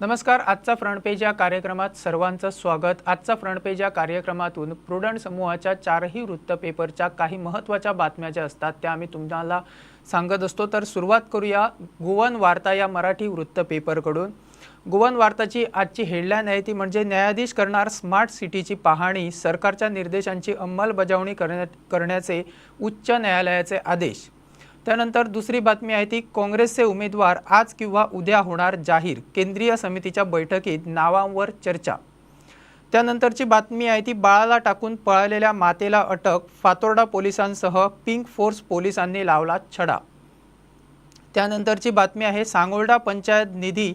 नमस्कार आजचा front page या कार्यक्रमात सर्वांचं स्वागत. आजचा फ्रंट पेज या कार्यक्रमातून प्रुडंट समूहाच्या चारही वृत्तपेपरच्या काही महत्त्वाच्या बातम्या ज्या असतात त्या आम्ही तुम्हाला सांगत असतो. तर सुरुवात करूया गुवन वार्ता या मराठी वृत्तपेपरकडून गुवन वार्ताची आजची हेडलाईन आहे ती म्हणजे न्यायाधीश करणार स्मार्ट सिटीची पाहणी सरकारच्या निर्देशांची अंमलबजावणी करण्या करण्याचे उच्च न्यायालयाचे आदेश. त्यानंतर दुसरी बातमी आहे ती काँग्रेसचे उमेदवार आज किंवा उद्या होणार जाहीर केंद्रीय समितीच्या बैठकीत नावांवर चर्चा. त्यानंतरची बातमी आहे ती बाळाला टाकून पळालेल्या मातेला अटक फातोर्डा पोलिसांसह पिंक फोर्स पोलिसांनी लावला छडा. त्यानंतरची बातमी आहे सांगोर्डा पंचायत निधी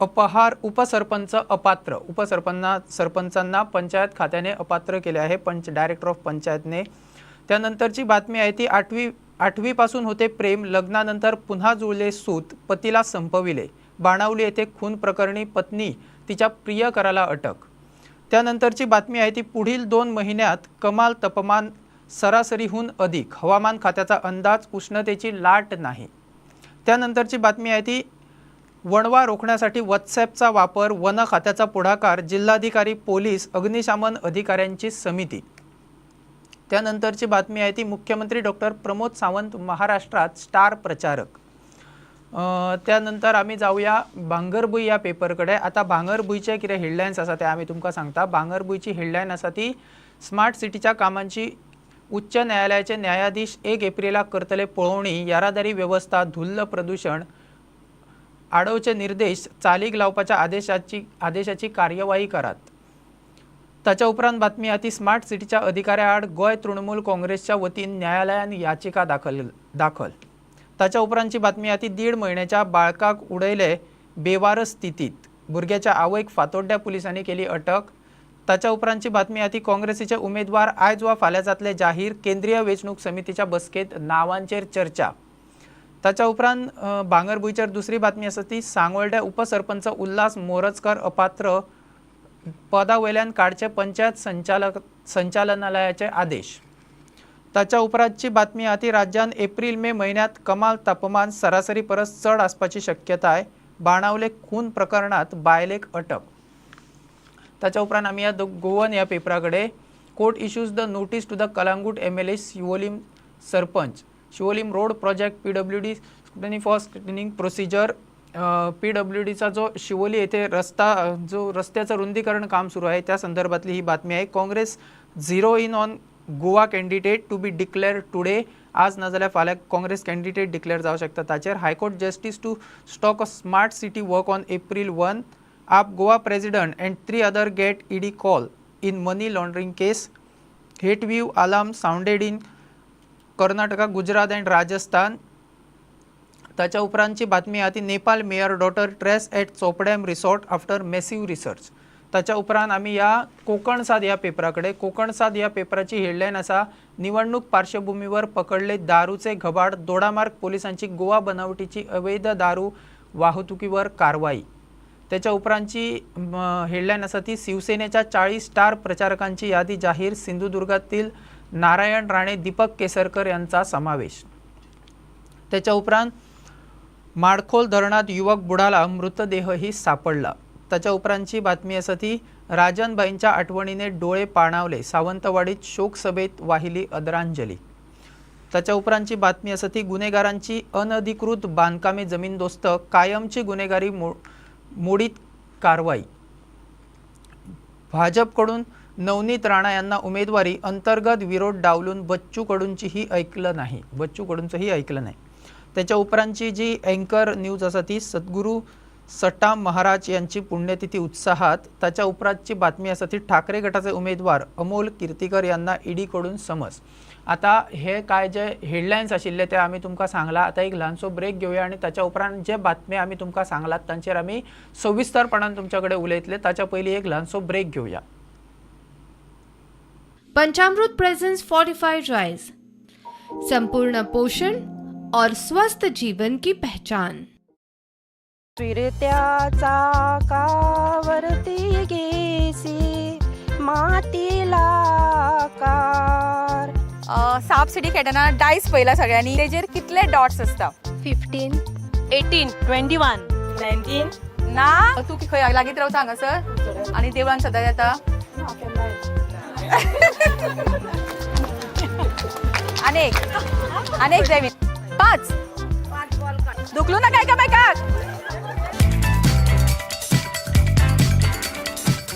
अपहार उपसरपंच अपात्र उपसरपंना सरपंचांना पंचायत खात्याने अपात्र केले आहे पंच डायरेक्टर ऑफ पंचायतने. त्यानंतरची बातमी आहे ती आठवी आठवीपासून होते प्रेम लग्नानंतर पुन्हा जुळले सूत पतीला संपविले. बाणावली येथे खून प्रकरणी पत्नी तिच्या प्रियकराला अटक. त्यानंतरची बातमी आहे ती पुढील दोन महिन्यात कमाल तापमान सरासरीहून अधिक. हवामान खात्याचा अंदाज उष्णतेची लाट नाही. त्यानंतरची बातमी आहे ती वणवा रोखण्यासाठी व्हॉट्सॲपचा वापर वन खात्याचा पुढाकार जिल्हाधिकारी पोलीस अग्निशामन अधिकाऱ्यांची समिती. त्यानंतरची बातमी आहे ती मुख्यमंत्री डॉक्टर प्रमोद सावंत महाराष्ट्रात स्टार प्रचारक. त्यानंतर आमी जाऊया भांगरभूंय या पेपरकडे. आता भांगरभूंयचे कितें हेडलायन्स आसा ते आमी तुमकां सांगता. भांगरभूंयची हेडलायन आसा ती स्मार्ट सिटीच्या कामांची उच्च न्यायालयाचे न्यायाधीश एक एप्रिलाक करतले पळोवणी येरादारी वेवस्था धुल्ल प्रदूषण आडोवचे निर्देश चालीक लावपाच्या आदेशाची आदेशाची कार्यवाही करात. ताच्या उपरांत बातमी आती स्मार्ट सिटीच्या अधिकाऱ्या आड गोंय तृणमूल काँग्रेसच्या वतीन न्यायालयान याचिका दाखल दाखल. ताच्या उपरांतची बातमी आती दीड म्हयन्याच्या बाळकाक उडयले बेवारस स्थितीत. भुरग्याच्या आवयक फातोड्ड्या पुलिसांनी केली अटक. ताच्या उपरांतची बातमी आती काँग्रेसीचे उमेदवार आयज वा फाल्यां जातले जाहीर केंद्रीय वेंचणूक समितीच्या बसकेत नावांचेर चर्चा. ताच्या उपरांत भांगरभूंयचेर दुसरी बातमी आसा ती सांगोळड्या उपसरपंच उल्हास मोरजकर अपात्र पदावयल्यान काडचे पंचायत संचालक संचालनालयाचे आदेश. ताच्या उपरांतची बातमी आहा ती राज्यात एप्रील मे म्हयन्यांत कमाल तापमान सरासरी परस चड आसपाची शक्यताय बाणावले खून प्रकरणात बायलेक अटक. ताच्या उपरांत आमी या द- गोवन ह्या पेपराकडे court issues the notice to the Calangute M L A Siolim sarpanch. Siolim road project P W D scrutiny for scrutinising procedure P W डीचा जो शिवोली येथे रस्ता जो रस्त्याचं रुंदीकरण काम सुरू आहे त्या संदर्भातली ही बातमी आहे. Congress zero in on Goa candidate to be declare today. आज नाजाल्यार फाल्यां काँग्रेस कॅन्डिडेट डिक्लेअर जावं शकता ताचेर high court justice to stock a smart city work on April one. AAP Goa president and three other get ED call in money laundering case. Heat wave alarm sounded in Karnataka Gujarat and Rajasthan. ताच्या उपरांतची बातमी आहे ती Nepal mayor daughter traced at Chopdem resort after massive research. ताच्या उपरांत आमी या कोकण साद ह्या पेपराकडे कोकण साद ह्या पेपराची हेडलायन आसा निवडणूक पार्श्वभूमीवर पकडले दारूचे घबाड दोडामार्ग पोलिसांची गोवा बनावटीची अवैध दारू वाहतुकीवर कारवाई. त्याच्या उपरांतची हेडलाईन आसा ती शिवसेनेच्या चाळीस स्टार प्रचारकांची यादी जाहीर सिंधुदुर्गातील नारायण राणे दीपक केसरकर यांचा समावेश. त्याच्या उपरांत माडखोल धरणात युवक बुडाला मृतदेहही सापडला. त्याच्या उपरांतची बातमी असं ती राजनबाईंच्या आठवणीने डोळे पाणावले सावंतवाडीत शोकसभेत वाहिली आदरांजली. त्याच्या उपरांतची बातमी असं ती गुन्हेगारांची अनधिकृत बांधकामे जमीनदोस्त कायमची गुन्हेगारी मो मोडीत कारवाई. भाजपकडून नवनीत राणा यांना उमेदवारी अंतर्गत विरोध डावलून बच्चू कडूंचीही ऐकलं नाही. बच्चू कडूंचंही ऐकलं नाही. त्याच्या उपरांतची जी अँकर न्यूज आसा ती सद्गुरू सटाम महाराज यांची पुण्यतिथी उत्साहात त्याच्या उपरांतची बातमी आसा ती ठाकरे गटाचे उमेदवार अमोल किर्तीकर यांना ईडीकडून समज. आता हे काय जे हेडलायन्स आशिल्ले ते आमी तुमकां सांगला. आता एक ल्हानसो ब्रेक घेवया आणि ताच्या उपरांत जे बातम्या आमी तुमकां सांगलात तांचेर आमी सविस्तरपणान तुमच्याकडे उलयतले. ताच्या पयलीं एक ल्हानसो ब्रेक घेवया पंचामृत प्रेझेन्स फोर्टिफाइड राइस संपूर्ण पोषण और स्वस्थ जीवन की पहचान। फिरत्याचा कावरती गेसी मातीला कार साप सिडी खेळटाना डायस पयला सगळ्यांनी. तेजेर कितले डॉट्स असता? Fifteen eighteen twenty one nineteen ना तू खंय लागीत रावता हांगासर आनी देवळान सदां येता अनेक. अनेक जाय मी पाच. दुखलू नका एका बायकाक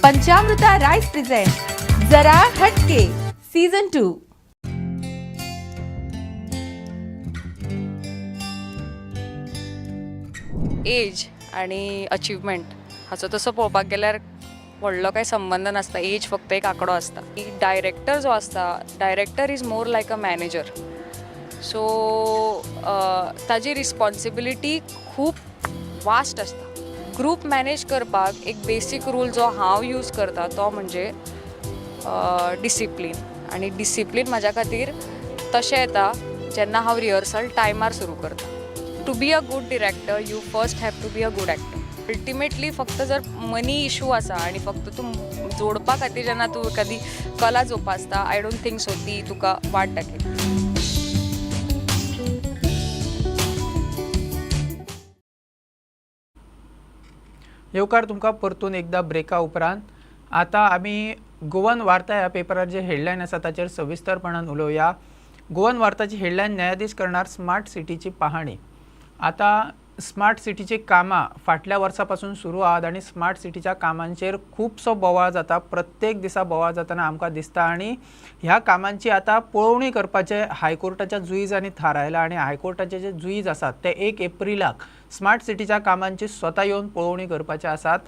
पंचामृता राईस प्रेझेंट. जरा हटके. Season two. एज आणि अचिवमेंट हाचो तसो पळोवपाक गेल्यार व्हडलो काही संबंध नासता. एज फक्त एक आंकडो आसता डायरेक्टर जो आसता director is more like a manager so ताजी रिस्पॉन्सिबिलिटी खूब वास्ट आसता ग्रूप मॅनेज करपाक एक बेसीक रूल जो हांव यूज करता तो म्हणजे डिसिप्लीन आनी डिसिप्लीन म्हाज्या खातीर तशें येता जेन्ना हांव रिहर्सल टायमार सुरू करता. To be a good director you first have to be a good actor ultimately फक्त जर मनी इशू आसा आनी फक्त तूं जोडपा खातीर जेन्ना तूं एखादी कला जोपासता आय डोंट थिंक सो ती तुका वाट दाखयता येवकार तुमकां परतून एकदां ब्रेका उपरांत. आतां आमी गोवन वार्ता ह्या पेपरार जे हेडलायन आसा ताचेर सविस्तरपणान उलोवया. गोवन वार्ताची हेडलायन न्यायाधीश करणार स्मार्ट सिटीची पाहणी. आतां स्मार्ट सिटीची कामां फाटल्या वर्सा पासून सुरू आहात आनी स्मार्ट सिटीच्या कामांचेर खुबसो बोवाळ जाता. प्रत्येक दिसा बोवाळ जातना आमकां दिसता आनी ह्या कामांची आतां पळोवणी करपाचे हायकोर्टाच्या जुईजांनी थारायला आनी हायकोर्टाचे जे जुईज आसात ते एक एप्रिलाक स्मार्ट सिटीच्या कामांची स्वता येवन पळोवणी करपाचे आसात.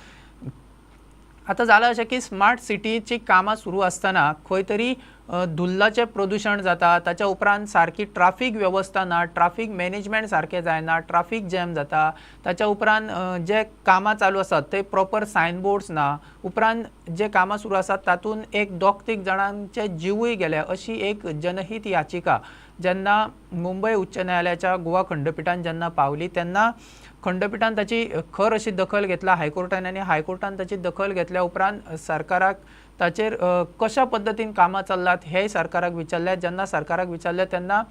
आतां जालां अशें की स्मार्ट सिटीची कामां सुरू आसतना खंय तरी धुल्लाचें प्रदुशण जाता ताच्या उपरांत सारकी ट्राफीक वेवस्था ना ट्राफीक मॅनेजमेंट सारकें जायना ट्राफीक जॅम जाता ताच्या उपरांत जे कामां चालू आसात ते प्रॉपर सायनबोर्ड्स ना उपरांत जे कामां सुरू आसात तातूंत एक दोग तीग जाणांचे जिवूय गेले अशी एक जनहीत याचिका जेन्ना मुंबय उच्च न्यायालयाच्या गोवा खंडपीठान जेन्ना पावली तेन्ना खंडपीठान ताची खर अशी दखल घेतला हायकोर्टान आनी हायकोर्टान ताची दखल घेतल्या उपरांत सरकाराक ताचेर कशा पद्दतीन कामां चल्लात हेय सरकाराक विचारले जेन्ना सरकाराक विचारले तेन्ना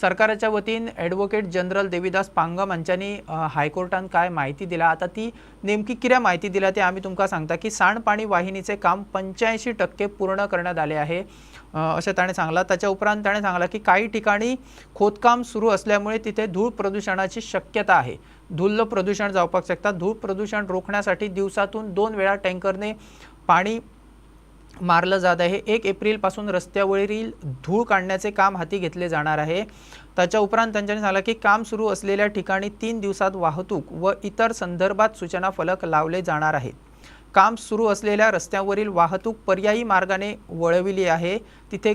सरकाराच्या वतीन एडवोकेट जनरल देविदास पांगम हांच्यांनी हायकोर्टान काय म्हायती दिल्या आतां ती नेमकी कितें म्हायती दिल्या ते आमी तुमकां सांगता की सांडपाणी वाहिनीचे काम पंच्याऐंशी टक्के पूर्ण करण्यात आले आहे. असे अशें ताणें सांगलां. ताच्या उपरांत ताणें सांगलां की काही ठिकाणी खोदकाम सुरू असल्यामुळे तिथे धूळ प्रदूषणाची शक्यता आहे. धुल्ल प्रदूषण जावपाक शकता. धूळ प्रदूषण रोखण्यासाठी दिवसातून दोन वेळा टँकरने पाणी मारलं जात आहे. एक एप्रिलपासून रस्त्यावरील धूळ काढण्याचे काम हाती घेतले जाणार आहे. त्याच्या उपरांत त्यांच्यानी सांगलं की काम सुरू असलेल्या ठिकाणी तीन दिवसात वाहतूक व इतर संदर्भात सूचना फलक लावले जाणार आहेत. काम सुरू असलेल्या रस्त्यावरील वाहतूक पर्यायी मार्गाने वळविली आहे. तिथे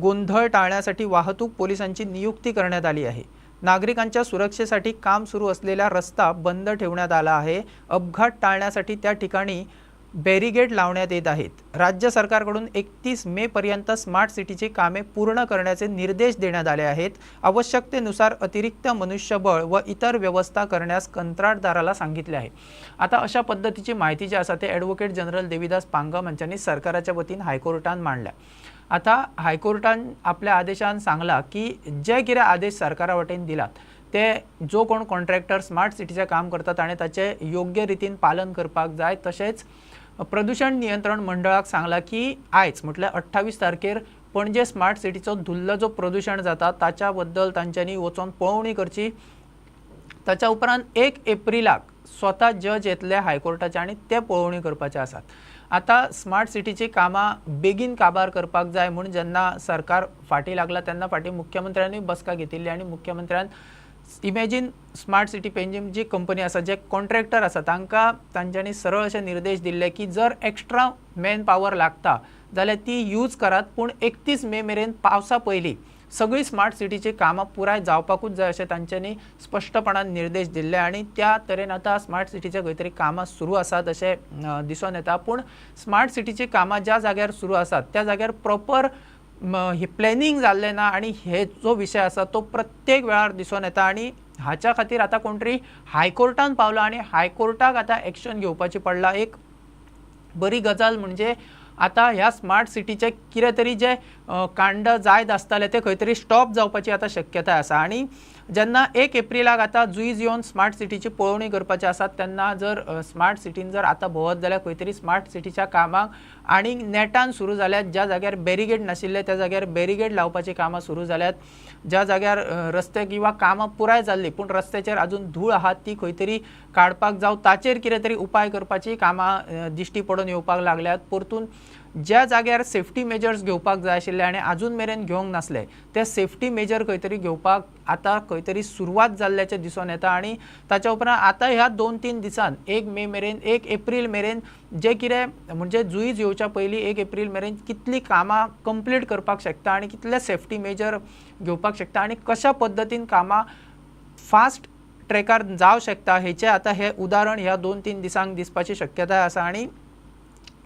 गोंधळ टाळण्यासाठी वाहतूक पोलिसांची नियुक्ती करण्यात आली आहे. नागरिकांच्या सुरक्षेसाठी काम सुरू असलेला रस्ता बंद ठेवण्यात आला आहे. अपघात टाळण्यासाठी त्या ठिकाणी बॅरिगेड लावण्यात येत आहेत. राज्य सरकारकडून एकतीस मे पर्यंत स्मार्ट सिटीची कामे पूर्ण करण्याचे निर्देश देण्यात आले आहेत. आवश्यकतेनुसार अतिरिक्त मनुष्यबळ व इतर व्यवस्था करण्यास कंत्राटदाराला सांगितले आहे. आता अशा पद्धतीची माहिती जी असा ते ॲडव्होकेट जनरल देविदास पांगम यांच्यानी सरकाराच्या वतीनं हायकोर्टान मांडल्या. आता हायकोर्टान आपल्या आदेशान सांगला की जे कितें आदेश सरकारा वटेन दिलात ते जो कोण कॉन्ट्रॅक्टर स्मार्ट सिटीचें काम करता ताणें ताचें योग्य रितीन पालन करपाक जाय तशेंच प्रदूषण नियंत्रण मंडळाक सांगला की आयज म्हटल्यार अठ्ठावीस तारखेर पणजे स्मार्ट सिटीचो धुल्ल जो प्रदूषण जाता ताच्या बद्दल तांच्यांनी वचोन पळोवणी करची. ताच्या उपरांत एक एप्रिलाक स्वता जज येतले हायकोर्टाचे आनी ते पळोवणी करपाचे आसात. आतां स्मार्ट सिटीची कामां बेगीन काबार करपाक जाय म्हूण जेन्ना सरकार फाटीं लागला तेन्ना फाटीं मुख्यमंत्र्यांनी बसका घेतिल्ली आनी मुख्यमंत्र्यान इमेजीन स्मार्ट सिटी पेंजीम जी कंपनी आसा जे कॉन्ट्रॅक्टर आसा तांकां तांच्यांनी सरळ अशे निर्देश दिल्ले की जर एक्स्ट्रा मॅन पावर लागता जाल्यार ती यूज करात पूण एकतीस मे मेरेन पावसा पयलीं. सगळी स्मार्ट सिटीची कामां पुराय जावपाकूच जाय अशें तांच्यांनी स्पश्टपणान निर्देश दिल्ले आनी त्या तरेन आतां स्मार्ट सिटीचे खंय तरी कामां सुरू आसात अशें दिसून येता पूण स्मार्ट सिटीची कामां ज्या जाग्यार सुरू आसात त्या जाग्यार प्रॉपर हे प्लॅनिंग जाल्लें ना आनी हे जो विशय आसा तो प्रत्येक वेळार दिसून येता आनी हाच्या खातीर आतां कोण तरी हायकोर्टान पावला आनी हायकोर्टाक आतां एक्शन घेवपाची पडला. एक बरी गजाल म्हणजे आतां ह्या स्मार्ट सिटीचे कितें तरी जे कांड जायत आसताले ते खंय तरी स्टॉप जावपाची आतां शक्यताय आसा आनी जेन्ना एक एप्रिलाक आतां जुईज येवन स्मार्ट सिटीची पळोवणी करपाची आसात तेन्ना जर स्मार्ट सिटीन जर आतां भोंवत जाल्यार खंय तरी स्मार्ट सिटीच्या कामाक आनी नेटान सुरू जाल्यात ज्या जाग्यार बॅरिगेड नाशिल्ले त्या जाग्यार बॅरिगेड लावपाची कामां सुरू जाल्यात ज्या जाग्यार रस्ते किंवा कामां पुराय जाल्ली पूण रस्त्याचेर अजून धूळ आहात ती खंय तरी काडपाक जावं ताचेर कितें तरी उपाय करपाची कामां दिश्टी पडून येवपाक लागल्यात. परतून ज्या जाग्यार सेफ्टी मेजर्स घेवपाक जाय आशिल्ले आनी आजून मेरेन घेवंक नासले ते सेफ्टी मेजर खंय तरी घेवपाक आतां खंय तरी सुरवात जाल्ल्याचें दिसून येता आनी ताच्या उपरांत आतां ह्या दोन तीन दिसान एक मे मेरेन एक एप्रील मेरेन जे कितें म्हणजे जुईज येवच्या पयलीं एक एप्रील मेरेन कितलीं कामां कंप्लीट करपाक शकता आनी कितले सेफ्टी मेजर घेवपाक शकता आनी कशा पद्दतीन कामां फास्ट ट्रॅकार जावं शकता हेचें आतां हें उदाहरण ह्या दोन तीन दिसांक दिसपाची शक्यताय आसा आनी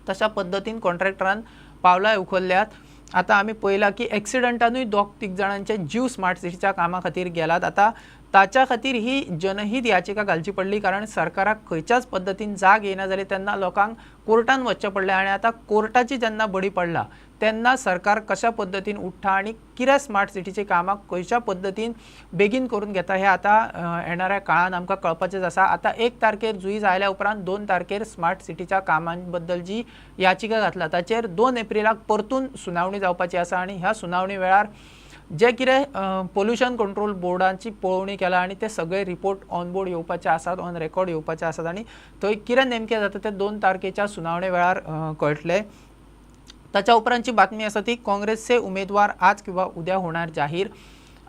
तशा पद्दतीन कॉन्ट्रॅक्टरान पावलां उखल्ल्यात. आतां आमी पळयलां की एक्सिडंटानूय दोग तीग जाणांचे जीव स्मार्ट सिटीच्या कामा खातीर गेलात. आतां ताच्या खातीर ही जनहीत याचिका घालची पडली कारण सरकाराक खंयच्याच पद्दतीन जाग येना जाली तेन्ना लोकांक कोर्टान वचचें पडलें आनी आतां कोर्टाची जेन्ना बडी पडला. तेन्ना सरकार कशा पद्दतीन उठ्ठा आनी कित्याक स्मार्ट सिटीची कामां खंयच्या पद्दतीन बेगीन करून घेता हें आतां येणाऱ्या काळान आमकां कळपाचेंच आसा आतां एक तारखेर जुईज आयल्या उपरांत दोन तारखेर स्मार्ट सिटीच्या कामां बद्दल जी याचिका घातला. ताचेर दोन एप्रिलाक परतून सुनावणी जावपाची आसा आनी ह्या सुनावणी वेळार जे कितें पोल्युशन कंट्रोल बोर्डाची पळोवणी केला आनी ते सगळे रिपोर्ट ऑन बोर्ड येवपाचे आसात ऑन रेकॉर्ड येवपाचे आसात. आनी थंय कितें नेमकें जाता तें दोन तारखेच्या सुनावणे वेळार कळटलें. ताच्या उपरांतची बातमी आसा ती काँग्रेसचे उमेदवार आज किंवा उद्या होणार जाहीर.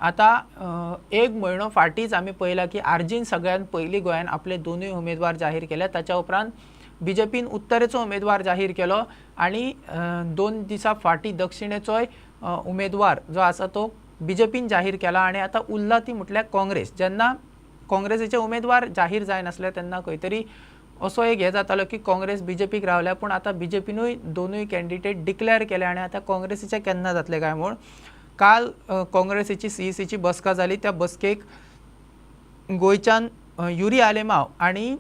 आता एक म्हयनो फाटींच आमी पळयलां की आर्जीन सगळ्यात पयलीं गोंयान आपले दोनूय उमेदवार जाहीर केले ताच्या उपरांत बी जे पीन उत्तरेचो उमेदवार जाहीर केलो आनी दोन दिसा फाटीं दक्षिणेचोय उमेदवार जो आसा तो बी जे पीन जाहीर केला आनी आतां उरला ती म्हटल्यार काँग्रेस. जेन्ना काँग्रेसीचे उमेदवार जाहीर जायनासले तेन्ना खंय तरी असो एक हे जातालो की काँग्रेस बी जे पीक रावल्या पूण आतां बी दोनूय कॅन्डिडेट डिक्लेअर केले आनी आतां काँग्रेसीचे केन्ना जातले काय म्हूण काल काँग्रेसीची सी ई सीची बसका जाली त्या बसकेक गोंयच्यान युरी आलेमाव आनी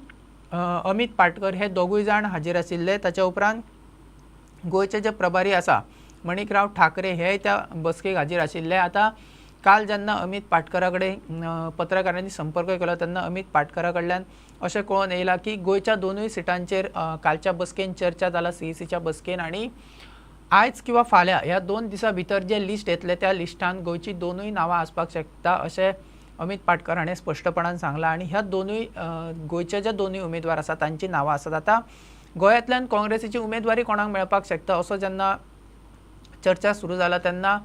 अमित पाटकर हे दोगूय जाण हाजीर आशिल्ले ताच्या उपरांत गोंयचे जे प्रभारी आसा मणिकराव ठाकरे हे त्या बसकेक हाजीर आशिल्ले आतां काल जेन्ना अमित पाटकरा कडेन पत्रकारांनी संपर्क केलो तेन्ना अमित पाटकरा कडल्यान अशें कळोन येयलां की गोंयच्या दोनूय सिटांचेर कालच्या बसकेन चर्चा जाला सी सीच्या बसकेन आनी आयज किंवा फाल्यां ह्या दोन दिसां भितर जे लिस्ट येतले त्या लिस्टान गोंयची दोनूय नांवां आसपाक शकता अशें अमित पाटकर हाणें स्पश्टपणान सांगलां आनी ह्या दोनूय गोंयचे जे दोनूय उमेदवार आसात तांची नांवां आसात. आतां गोंयांतल्यान काँग्रेसीची उमेदवारी कोणाक मेळपाक शकता असो जेन्ना चर्चा सुरू जाला तेन्ना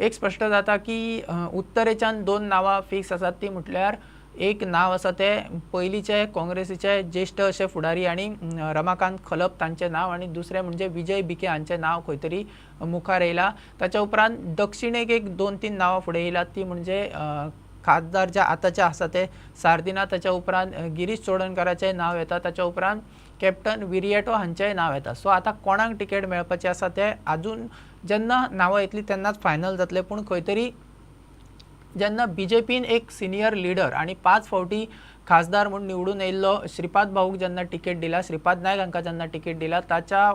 एक स्पश्ट जाता की उत्तरेच्यान दोन नांवां फिक्स आसात ती म्हटल्यार एक नांव आसा ते पयलींचे काँग्रेसीचे ज्येश्ठ अशे फुडारी आनी रमाकांत खलप तांचें नांव आनी दुसरें म्हणजे विजय बिके हांचें नांव खंय तरी मुखार येयलां ताच्या उपरांत दक्षिणेक एक दोन तीन नांवां फुडें येयलात ती म्हणजे खासदार जे आतांचे आसा ते सारदिना ताच्या उपरांत गिरीश चोडणकराचें नांव येता ताच्या उपरांत कॅप्टन विरियेटो हांचेंय नांव येता सो आतां कोणाक टिकेट मेळपाचें आसा ते आजून जेन्ना नांवां येतलीं तेन्नाच फायनल जातलें. पूण खंय तरी जेन्ना बी जे पीन एक सिनियर लिडर आनी पांच फावटी खासदार म्हूण निवडून येयल्लो श्रीपाद भाऊक जेन्ना टिकेट दिला श्रीपाद नायक हांकां जेन्ना टिकेट दिला ताच्या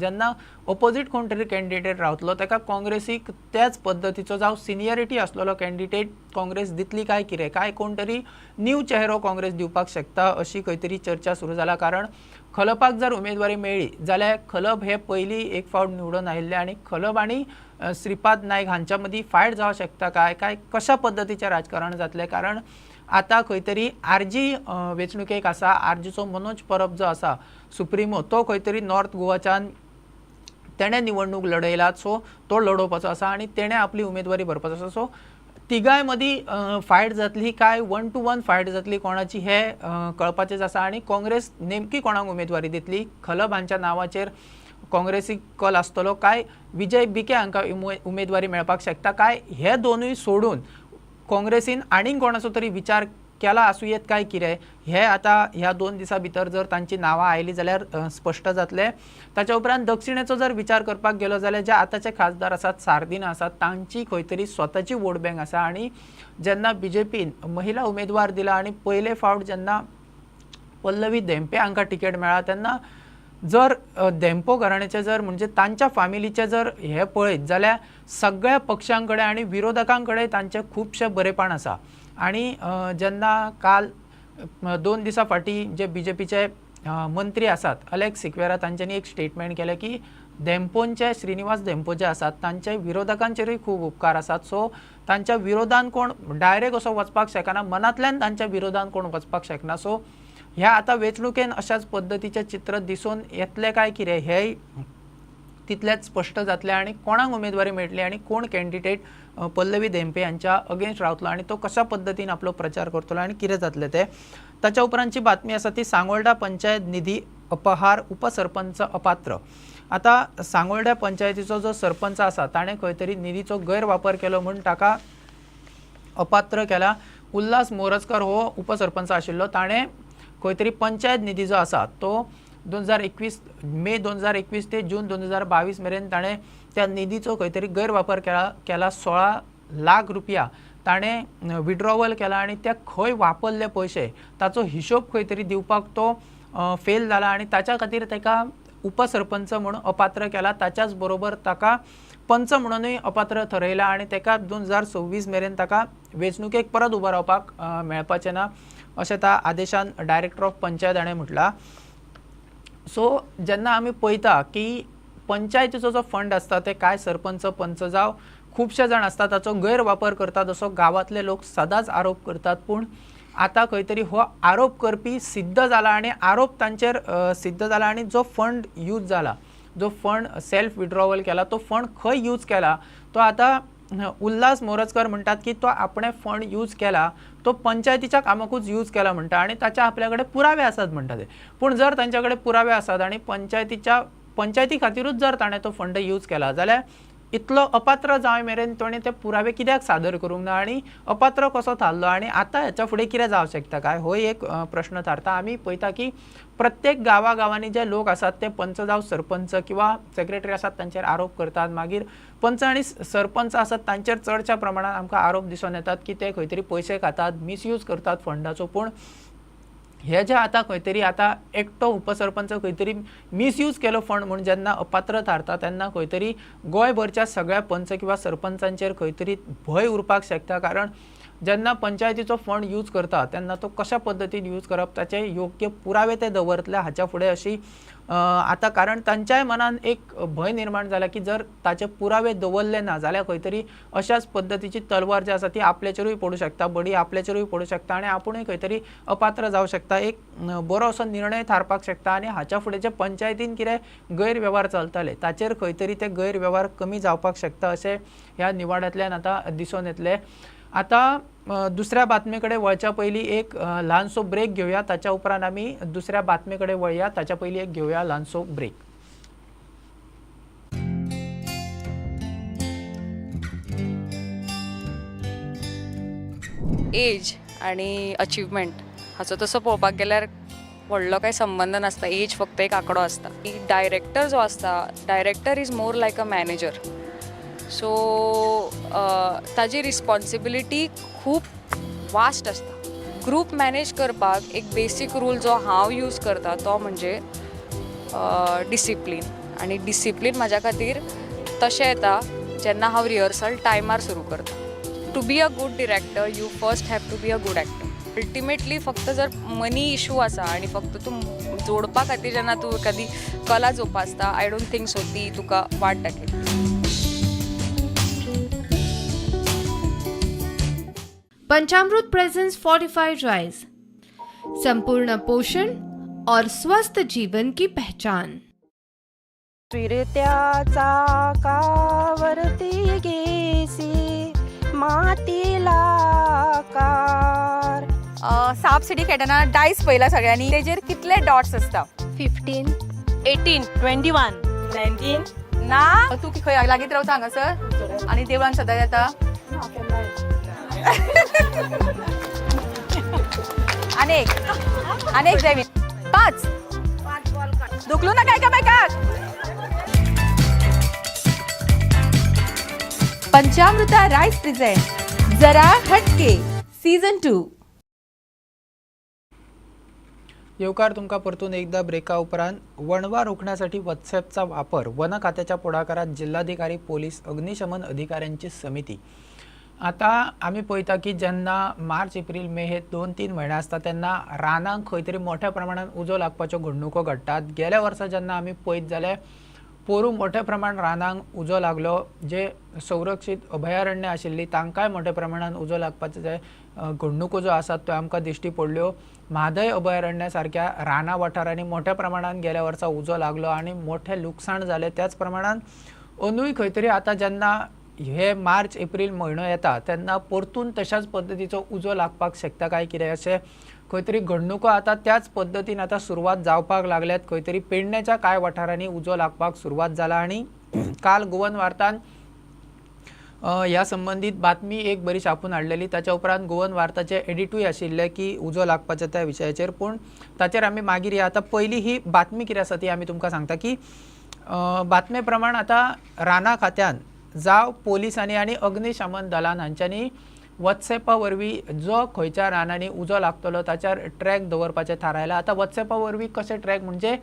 जेन्ना ऑपोजीट कोण तरी कॅन्डिडेट रावतलो ताका काँग्रेसीक त्याच पद्दतीचो जावं सिनियरिटी आसलेलो कॅन्डिडेट काँग्रेस दितली काय कितें काय कोण तरी न्यू चेहरो काँग्रेस दिवपाक शकता अशी खंय तरी चर्चा सुरू जाला कारण खलपाक जर उमेदवारी मेळ्ळी जाल्यार खलप हे पयलीं एक फावट निवडून आयिल्ले आनी खलप आनी श्रीपाद नायक हांच्या मदीं फायट जावं शकता काय? काय कशा पद्दतीचें राजकारण जातलें कारण आतां खंय तरी आरजी वेंचणुकेक आसा आरजीचो मनोज परब जो आसा सुप्रिमो तो खंय तरी नॉर्थ गोवाच्यान तेणें निवडणूक लडयला सो तो लडोवपाचो आसा आनी तेणें आपली उमेदवारी भरपाचो आसा सो तिगाय मदीं फायट जातली काय? वन टू वन फायट जातली कोणाची हे कळपाचेंच आसा आनी काँग्रेस नेमकी कोणाक उमेदवारी दितली? खलब हांच्या नांवाचेर काँग्रेसीक कल आसतलो काय? विजय बिके हांकां उमे- उमेदवारी मेळपाक शकता काय? हे दोनूय सोडून काँग्रेसीन आनीक कोणाचो तरी विचार केला आसूं येत काय कितें हे आतां ह्या दोन दिसां भितर जर तांची नांवां आयलीं जाल्यार स्पश्ट जातलें. ताच्या उपरांत दक्षिणेचो जर विचार करपाक गेलो जाल्यार जे आतांचे खासदार आसात सार्दिना आसात तांची खंय तरी स्वताची वोट बँक आसा आनी जेन्ना बी जे पीन महिला उमेदवार दिला आनी पयले फावट जेन्ना पल्लवी धेंपे हांकां टिकेट मेळ्ळा तेन्ना जर धेंपो घराण्याचे जर म्हणजे तांच्या फॅमिलीचे जर हे पळयत जाल्यार सगळ्या पक्षांकडे आणि विरोधकांकडे तांचे खुबशे बरेपण आसा आणि जेन्ना काल दोन दिसां फाटीं जे बी जे पीचे मंत्री आसात अलेक्स सिक्वेरा तांच्यांनी एक स्टेटमेंट केलें की धेंपोनचे श्रीनिवास धेंपो जे आसात तांचे विरोधकांचेरूय खूब उपकार आसात सो तांच्या विरोधान कोण डायरेक्ट असो वचपाक शकना मनांतल्यान तांच्या विरोधान कोण वचपाक शकना. सो ह्या आतां वेंचणुकेन अशाच पद्दतीचें चित्र दिसून येतलें काय कितें हेंय तितलेंच स्पश्ट जातलें आनी कोणाक उमेदवारी मेळटली आनी कोण कॅन्डिडेट पल्लवी धेंपे यांच्या अगेन्स्ट रावतलो आनी तो कशा पद्दतीन आपलो प्रचार करतलो आनी कितें जातलें तें? ताच्या उपरांतची बातमी आसा ती सांगोळडा पंचायत निधी अपहार उपसरपंच अपात्र. आतां सांगोळड्या पंचायतीचो जो सरपंच आसा ताणें खंय तरी निधीचो गैरवापर केलो म्हूण ताका अपात्र केला. उल्हास मोरजकर हो उपसरपंच आशिल्लो ताणें खंय तरी पंचायत निधी जो आसा तो दोन हजार एकवीस मे दोन हजार एकवीस ते जून दोन हजार बावीस मेरेन ताणें त्या निधीचो खंय तरी गैरवापर केला केला सोळा लाख रुपया ताणें विड्रॉवल केला आनी ते खंय वापरले पयशे ताचो हिशोब खंय तरी दिवपाक तो फेल जाला आनी ताच्या खातीर ताका उपसरपंच म्हणून अपात्र केला ताच्याच बरोबर ताका पंच म्हणूनय अपात्र थरयला आनी ताका दोन हजार सव्वीस मेरेन ताका वेंचणुकेक परत उबो रावपाक मेळपाचें ना अशें त्या आदेशान डायरेक्टर ऑफ पंचायत हाणें म्हटलां. सो जेन्ना आमी पळयता की पंचायतीचो जो फंड आसता ते कांय सरपंच पंच जावं खुबशे जाण आसता ताचो गैरवापर करतात असो गांवांतले लोक सदांच आरोप करतात पूण आतां खंय तरी हो आरोप करपी सिद्ध जाला आनी आरोप तांचेर सिद्ध जाला आनी जो फंड यूज जाला जो फंड सेल्फ विड्रॉवल केला तो फंड खंय यूज केला तो आतां उल्हास मोरजकर म्हणटात की तो आपणे फंड यूज केला तो पंचायतीच्या कामाकूच यूज केला म्हणटा आणि ताच्या आपल्याकडे पुरावे आसात म्हणटा ते. पूण जर तांच्याकडे पुरावे आसात आणि पंचायतीच्या पंचायती खातीरूच जर ताणें तो फंड यूज केला जाल्यार इतलो अपात्र जावं मेरेन ताणें ते पुरावे कित्याक सादर करूंक ना? आनी अपात्र कसो थारलो? आनी आतां हेच्या फुडें कितें जावं शकता काय? हो एक प्रश्न थारता. आमी पळयता की प्रत्येक गांवा गांवांनी जे लोक आसात ते पंच जावं सरपंच किंवा सेक्रेटरी आसात तांचेर आरोप करतात. मागीर पंच आनी सरपंच आसात तांचेर चडच्या प्रमाणात आमकां आरोप दिसून येतात की ते खंय तरी पयशे खातात मिसयूज करतात फंडाचो. पूण हे जे आतां खंय तरी आतां एकटो उपसरपंच खंय तरी मिसयूज केलो फंड म्हूण जेन्ना अपात्र थारता तेन्ना खंय तरी गोंयभरच्या सगळ्या पंच किंवा सरपंचांचेर खंय तरी भंय उरपाक शकता. कारण जेन्ना पंचायतीचो फंड यूज करता तेन्ना तो कशा पद्दतीन यूज करप ताचे योग्य पुरावे ते दवरतले हाच्या फुडें अशी आतां कारण तांच्याय मनान एक भंय निर्माण जाला की जर ताचे पुरावे दवरले ना जाल्यार खंय तरी अशाच पद्दतीची तलवार जी आसा ती आपल्याचेरूय पडूं शकता बडी आपल्याचेरूय पडूं शकता आनी आपुणूय खंय तरी अपात्र जावं शकता एक बरो असो निर्णय थारपाक शकता आनी हाच्या फुडें जे पंचायतीन कितें गैरवेव्हार चलताले ताचेर खंय तरी ते गैरवेव्हार कमी जावपाक शकता अशें ह्या निवाड्यांतल्यान आतां दिसून येतले. आतां दुसऱ्या बातमीकडे वळच्या पयलीं एक लहानसो ल्हानसो ब्रेक घेवया ताच्या उपरांत आमी दुसऱ्या बातमीकडे वळया. ताच्या पयलीं एक घेवया ल्हानसो ब्रेक एज आणि अचिवमेंट हाचो तसो पळोवपाक गेल्यार व्हडलो काही संबंध नासता. एज फक्त एक आंकडो आसता डायरेक्टर जो आसता director is more like a manager so ताजी रिस्पॉन्सिबिलिटी खूब वास्ट आसता ग्रूप मॅनेज करपाक एक बेसीक रूल जो हांव यूज करता तो म्हणजे डिसिप्लीन आनी डिसिप्लीन म्हाज्या खातीर तशें येता जेन्ना हांव रिहर्सल टायमार सुरू करता. To be a good director you first have to be a good actor ultimately फक्त जर मनी इशू आसा आनी फक्त तूं जोडपा खातीर जेन्ना तूं एखादी कला जोपासता आय डोंट थिंक सो ती तुका वाट दाखयता. पंचामृत प्रेजेंस फोर्टिफाइड राइस संपूर्ण पोषण और स्वस्थ जीवन की पहचान. फिरत्याचा कावरती गेसी मातीला कार साप सिडी खेळटाना डायस पयला सगळ्यांनी. तेजेर कितले डॉट्स असता fifteen eighteen twenty one nineteen ना? तू की खंय? लागीत रावता हांगासर आनी देवळान सदां येता अनेक. अनेक जैवीन पाच. दुखलो ना काय का बायकाक पंचामृता राईस प्रेझेंट जरा हटके. सीझन टू येवकार तुमका परतून एकदा ब्रेका उपरांत वणवा रोखण्यासाठी व्हॉट्सॲपचा वापर वन खात्याच्या पुढाकारात जिल्हाधिकारी पोलीस अग्निशमन अधिकाऱ्यांची समिती. आता आम्ही पळयता की जेन्ना मार्च एप्रील मे हे दोन तीन म्हयने आसता तेन्ना रानांक खंय तरी मोठ्या प्रमाणात उजो लागपाच्यो घडणुको घडटात गेल्या वर्सा जेन्ना आमी पळयत जाल्यार पोरू मोठ्या प्रमाण रानांक उजो लागलो जे संरक्षीत अभयारण्य आशिल्ली तांकांय मोठ्या प्रमाणात उजो लागपाचे जे घडणुको ज्यो आसात त्यो आमकां दिश्टी पडल्यो. म्हादय अभयारण्या सारक्या राना वाठारांनी मोठ्या प्रमाणात गेल्या वर्सा उजो लागलो आनी मोठें लुकसाण जालें. त्याच प्रमाणात अंदूय खंय तरी आतां जेन्ना हे मार्च एप्रील म्हयनो येता तेन्ना परतून तशाच पद्दतीचो उजो लागपाक शकता काय कितें अशें? खंय तरी घडणुको आतां त्याच पद्दतीन आतां सुरवात जावपाक लागल्यात. खंय तरी पेडण्याच्या कांय वाठारांनी उजो लागपाक सुरवात जाला आनी काल गोवन वार्तान ह्या संबंधीत बातमी एक बरी छापून हाडलेली. ताच्या उपरांत गोवन वार्ताचे एडिटूय आशिल्ले की उजो लागपाच्या त्या विशयाचेर पूण ताचेर आमी मागीर या. आतां पयली ही बातमी कितें आसा ती आमी तुमकां सांगता की बातमे प्रमाण आतां राना खात्यान जावं पोलिसांनी आनी अग्निशमन दलान हांच्यांनी वॉट्सॅपा वरवीं जो खंयच्या रानांनी उजो लागतलो ताचेर ट्रॅक दवरपाचें थारायलां. आतां वॉट्सॅपा वरवीं कशें ट्रॅक? म्हणजे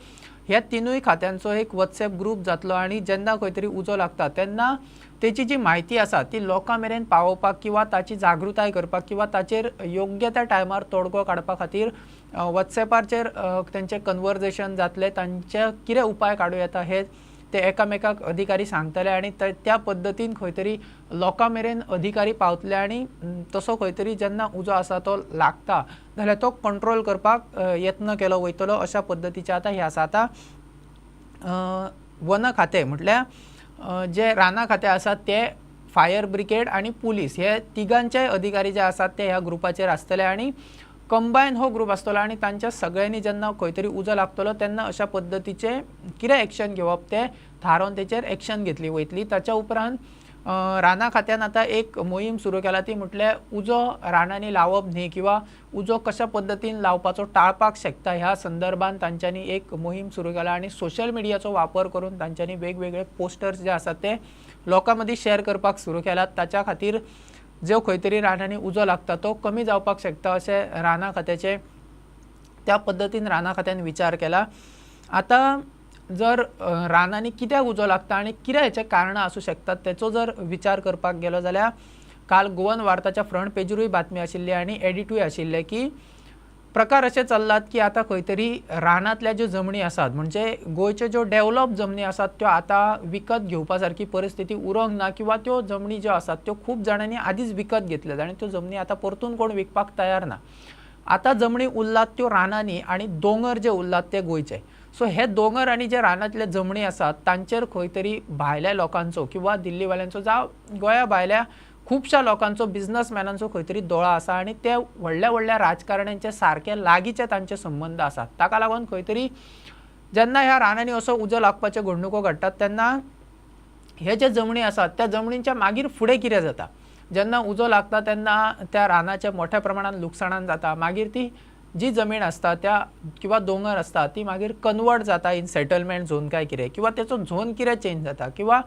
ह्या तिनूय खात्यांचो एक वॉट्सॅप ग्रूप जातलो आनी जेन्ना खंय तरी उजो लागता तेन्ना तेची जी म्हायती आसा ती लोकां मेरेन पावोवपाक किंवा ताची जागृताय करपाक किंवा ताचेर योग्य त्या टायमार तोडगो काडपा खातीर वॉट्सॅपाचेर तेंचें कन्वर्जेशन जातलें तांचे कितें उपाय काडूं येता हे ते एकामेकाक अधिकारी सांगतले आनी त्या पद्दतीन खंय तरी लोकां मेरेन अधिकारी पावतले आनी तसो खंय तरी जेन्ना उजो आसा तो लागता जाल्यार तो कंट्रोल करपाक यत्न केलो वयतलो अशा पद्दतीचे आतां हें आसा. आतां वन खातें म्हटल्यार जे राना खातें आसा ते फायर ब्रिगेड आनी पुलीस हे तिगांचे अधिकारी जे आसात ते ह्या ग्रुपाचेर आसतले आनी कंबायन हो ग्रूप आसतलो आनी तांच्या सगळ्यांनी जेन्ना खंय तरी उजो लागतलो तेन्ना अशा पद्दतीचे कितें एक्शन घेवप ते थारोवन तेचेर एक्शन घेतली वयतली ताच्या उपरांत राना खात्यान आतां एक मोहीम सुरू केला. ती म्हटल्यार उजो रानांनी लावप न्ही किंवा उजो कशा पद्दतीन लावपाचो टाळपाक शकता? ह्या संदर्भान तांच्यांनी एक मोहीम सुरू केला आनी सोशल मिडियाचो वापर करून तांच्यांनी वेगवेगळे पोस्टर्स जे आसात ते लोकां मदीं शेअर करपाक सुरू केलात ताच्या खातीर जो खंय तरी रानांनी उजो लागता तो कमी जावपाक शकता अशें राना खात्याचे त्या पद्दतीन राना खात्यान विचार केला. आतां जर रानांनी कित्याक उजो लागता आनी कितें हेचें कारणां आसूं शकतात तेचो जर विचार करपाक गेलो जाल्यार काल गोवन वार्ताच्या फ्रंट पेजीरूय बातमी आशिल्ली आनी एडिटूय आशिल्ले की प्रकार असे चल्लात की आतां खंय तरी रानांतल्या ज्यो जमनी आसात म्हणजे गोंयच्यो ज्यो डेव्हलप जमनी आसात त्यो आतां विकत घेवपा सारकी परिस्थिती उरोंक ना किंवा त्यो जमनी ज्यो आसात त्यो खूब जाणांनी आदींच विकत घेतल्यात आनी त्यो जमनी आतां परतून कोण विकपाक तयार ना. आतां जमनी उरलात त्यो रानांनी आनी दोंगर जे उरलात ते गोंयचे. सो हे दोंगर आनी जे रानांतले जमनी आसात तांचेर खंय तरी भायल्या लोकांचो किंवा दिल्लीवाल्यांचो जावं गोंया भायल्या खुबश्या लोकांचो बिझनसमॅनांचो खंय तरी दोळा आसा आनी ते व्हडल्या व्हडल्या राजकारण्यांचे सारके लागींचे तांचे संबंद आसात ताका लागून खंय तरी जेन्ना ह्या रानांनी असो उजो लागपाच्यो घडणुको घडटात तेन्ना हे जे जमणी आसात त्या जमणींच्या मागीर फुडें कितें जाता? जेन्ना उजो लागता तेन्ना त्या रानाचें मोठ्या प्रमाणात लुकसाणान जाता. मागीर ती जी जमीन आसता त्या किंवा दोंगर आसता ती मागीर कन्वर्ट जाता इन सेटलमेंट झोन काय कितें? किंवा तेचो झोन कितें चेंज जाता? किंवा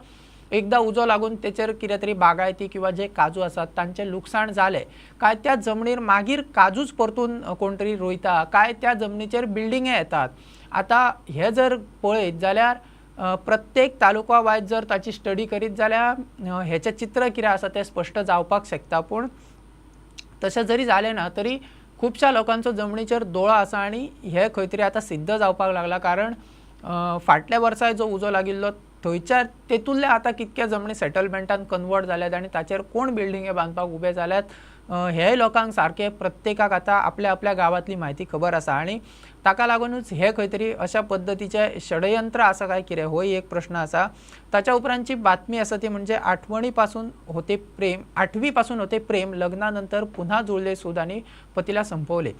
एकदा उजो लागून तेचेर कितें तरी बागायती किंवा जे काजू आसात तांचें लुकसाण जालें काय त्या जमनीर मागीर काजूच परतून कोण तरी रोयता काय त्या जमनीचेर बिल्डिंगे येतात. आतां हे जर पळयत जाल्यार प्रत्येक तालुका वायज जर ताची स्टडी करीत जाल्यार हेचें चित्र कितें आसा तें स्पश्ट जावपाक शकता पूण तशें जरी जालें ना तरी खुबशा लोकांचो जमनीचेर दोळो आसा आनी हे खंय तरी आतां सिद्ध जावपाक लागला कारण फाटल्या वर्सा जो उजो लागिल्लो थंयच्या तेतूंतल्या आतां कितके जमनी सेटलमेंटान कन्वर्ट जाल्यात आनी ताचेर कोण बिल्डिंगे बांदपाक उबे जाल्यात हेय लोकांक सारके प्रत्येकाक आतां आपल्या आपल्या गांवांतली म्हायती खबर आसा. आनी ताका लागूनच हे खंय तरी अशा पद्दतीचे षडयंत्र आसा काय कितें होय एक प्रश्न आसा. ताच्या उपरांतची बातमी आसा ती म्हणजे आठवणी पासून होते प्रेम आठवी पासून होते प्रेम लग्नानंतर पुन्हा जुळले सूद आणि पतीला संपवले.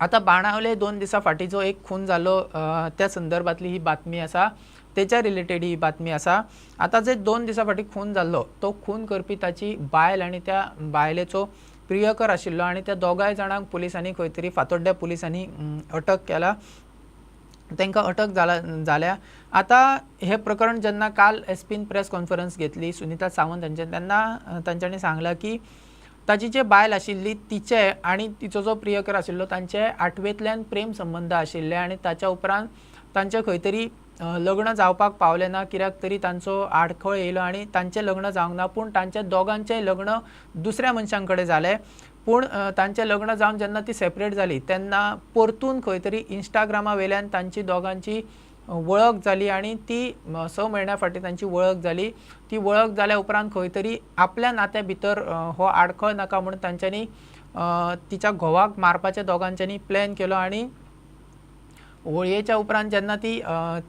आता बाणावले दोन दिसा फाटीं जो एक खून जालो त्या संदर्भातली ही बातमी आसा. तेच्या रिलेटेड ही बातमी आसा आतां जे दोन दिसां फाटीं खून जाल्लो तो खून करपी ताची बायल आनी त्या बायलेचो प्रियकर आशिल्लो आनी त्या दोगांय जाणांक पुलिसांनी खंय तरी फातोड्ड्या पुलिसांनी अटक केला. तांकां अटक जाला जाल्या आतां हे प्रकरण जेन्ना काल एस पीन प्रेस कॉन्फरन्स घेतली सुनिता सावंत हांचे तेन्ना तांच्यांनी सांगलां की ताची जे बायल आशिल्ली तिचे आनी तिचो जो प्रियकर आशिल्लो तांचे आठवेंतल्यान प्रेम संबंद आशिल्ले आनी ताच्या उपरांत तांचे खंय तरी लग्न जावपाक पावलें ना कित्याक तरी तांचो आडखळ येयलो आनी तांचें लग्न जावंक ना पूण तांचे दोगांचें लग्न दुसऱ्या मनशां कडेन जालें. पूण तांचें लग्न जावन जेन्ना ती सेपरेट जाली तेन्ना परतून खंय तरी इंस्टाग्रामा वयल्यान तांची दोगांची वळख जाली आनी ती स म्हयन्या फाटीं तांची वळख जाली. ती वळख जाल्या उपरांत खंय तरी आपल्या नात्या भितर हो आडखळ नाका म्हणून तांच्यांनी तिच्या घोवाक मारपाचें दोगांच्यांनी प्लॅन केलो आनी होळयेच्या उपरांत जेन्ना ती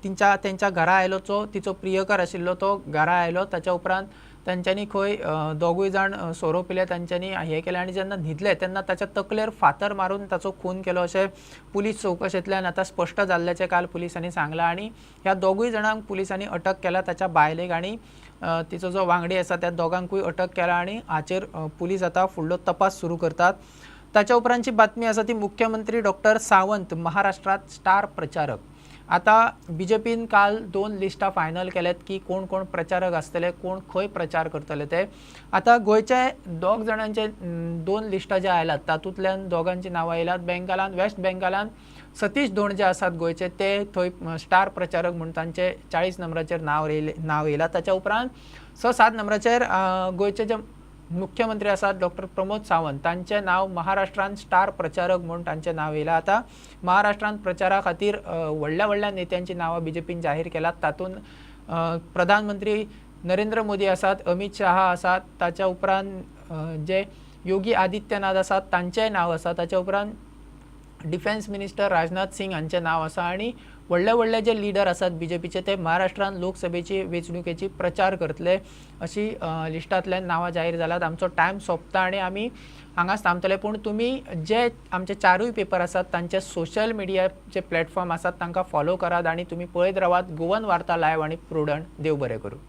तिच्या तेंच्या घरा आयलो तो तिचो प्रियकर आशिल्लो तो घरा आयलो ताच्या उपरांत तांच्यांनी खंय दोगूय जाण अ, सोरो पिले तांच्यांनी हें केलें आनी जेन्ना न्हिदले तेन्ना ताच्या तकलेर फातर मारून ताचो खून केलो अशें पुलीस चौकशेंतल्यान आतां स्पश्ट जाल्ल्याचें काल पुलिसांनी सांगलां आनी ह्या दोगूय जाणांक पुलिसांनी अटक केल्या ताच्या बायलेक आनी तिचो जो वांगडी आसा त्या दोगांकूय अटक केला आनी हाचेर पुलीस आतां फुडलो तपास सुरू करतात. ताच्या उपरांतची बातमी आसा ती मुख्यमंत्री डॉक्टर सावंत महाराष्ट्रात स्टार प्रचारक. आतां बी जे पीन काल दोन लिस्टा फायनल केल्यात की कोण कोण प्रचारक आसतले कोण खंय प्रचार करतले ते. आतां गोंयचे दोग जाणांचे दोन लिस्टा जे आयल्यात तातूंतल्यान दोगांची नांवां येयल्यात बेंगालान वेस्ट बेंगालान सतीश धोंड जे आसात गोंयचे ते थंय स्टार प्रचारक म्हणून तांचे चाळीस नंबराचेर नांव येयले नांव येयलां. ताच्या उपरांत स सात नंबराचेर गोयचे गोंयचे जे मुख्यमंत्री आसात डॉक्टर प्रमोद सावंत. तांचें नांव महाराष्ट्रांत स्टार प्रचारक म्हणून तांचें नांव येयलां आतां महाराष्ट्रांत प्रचारा खातीर व्हडल्या व्हडल्या नेत्यांची नांवां बी जे पीन जाहीर केल्यात तातूंत प्रधानमंत्री नरेंद्र मोदी आसात अमित शहा आसात ताच्या उपरांत जे योगी आदित्यनाथ आसात तांचेंय नांव आसा ताच्या उपरांत डिफेन्स मिनिस्टर राजनाथ सिंग हांचें नांव आसा आनी व्हडले व्हडले जे लिडर आसात बी जे पीचे ते महाराष्ट्रांत लोकसभेची वेंचणुकेची प्रचार करतले. अशी लिस्टांतल्यान नांवां जाहीर जाल्यात आमचो टायम सोंपता आनी आमी हांगाच थांबतले पूण तुमी जे आमचे चारूय पेपर आसात तांचे सोशल मिडियाचे प्लॅटफॉर्म आसात तांकां फॉलो करात आनी तुमी पळयत रावात गोवन वार्ता लायव्ह आनी प्रुडंट देव बरें करूं.